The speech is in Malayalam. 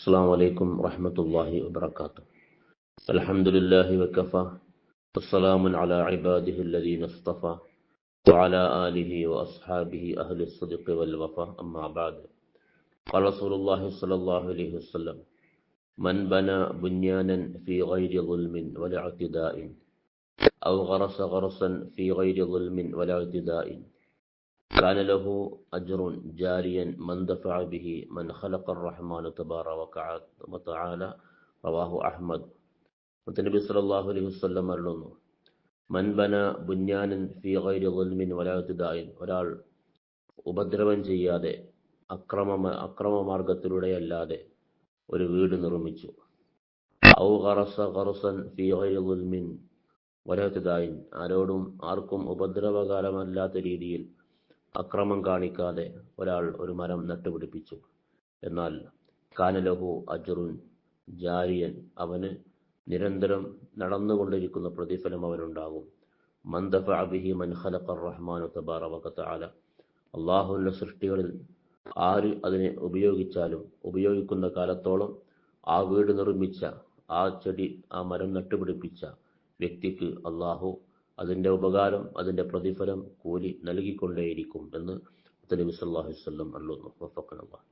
السلام عليكم ورحمة الله وبركاته. الحمد لله وكفى والسلام على عباده الذين اصطفى وعلى آله وأصحابه أهل الصدق والوفاء. أما بعد قال رسول الله صلى الله عليه وسلم من بنى بنيانا في غير ظلم ولا اعتداء أو غرس غرسا في غير ظلم ولا اعتداء كان له أجر جاريا من دفع به من خلق الرحمن تبارك وتعالى رواه أحمد നബി സല്ലല്ലാഹു അലൈഹി വസല്ലം അരുളുന്നു മൻ ബന ബുന്യാനൻ ഫീ ഗൈരി ളുൽമിൻ വലാത്തിദായിൻ ഒരാൾ ഉപദ്രവം ചെയ്യാതെ അക്രമ അക്രമമാർഗത്തിലൂടെ അല്ലാതെ ഒരു വീട് നിർമ്മിച്ചു ഔ ഖറസ ഖറസൻ ഫീ ഗൈരി ളുൽമിൻ വലാത്തിദായിൻ ആരോടും ആർക്കും ഉപദ്രവകാരമല്ലാത്ത രീതിയിൽ അക്രമം കാണിക്കാതെ ഒരാൾ ഒരു മരം നട്ടുപിടിപ്പിച്ചു. എന്നാൽ കാനലഹു അജറുൻ ജാരിയൻ അവന് നിരന്തരം നടന്നുകൊണ്ടിരിക്കുന്ന പ്രതിഫലം അവനുണ്ടാകും. മന്ദഫ അബിഹി മൻ ഖലഖർ റഹ്മാനു ആല അള്ളാഹുവിന്റെ സൃഷ്ടികളിൽ ആര് അതിനെ ഉപയോഗിച്ചാലും ഉപയോഗിക്കുന്ന കാലത്തോളം ആ വീട് നിർമ്മിച്ച ആ ചെടി ആ മരം നട്ടുപിടിപ്പിച്ച വ്യക്തിക്ക് അള്ളാഹു അതിന്റെ ഉപകാരം അതിന്റെ പ്രതിഫലം കൂലി നൽകിക്കൊണ്ടേയിരിക്കും എന്ന് നബി വസല്ലം അല്ലുന്നു വഫഖനല്ലാഹ്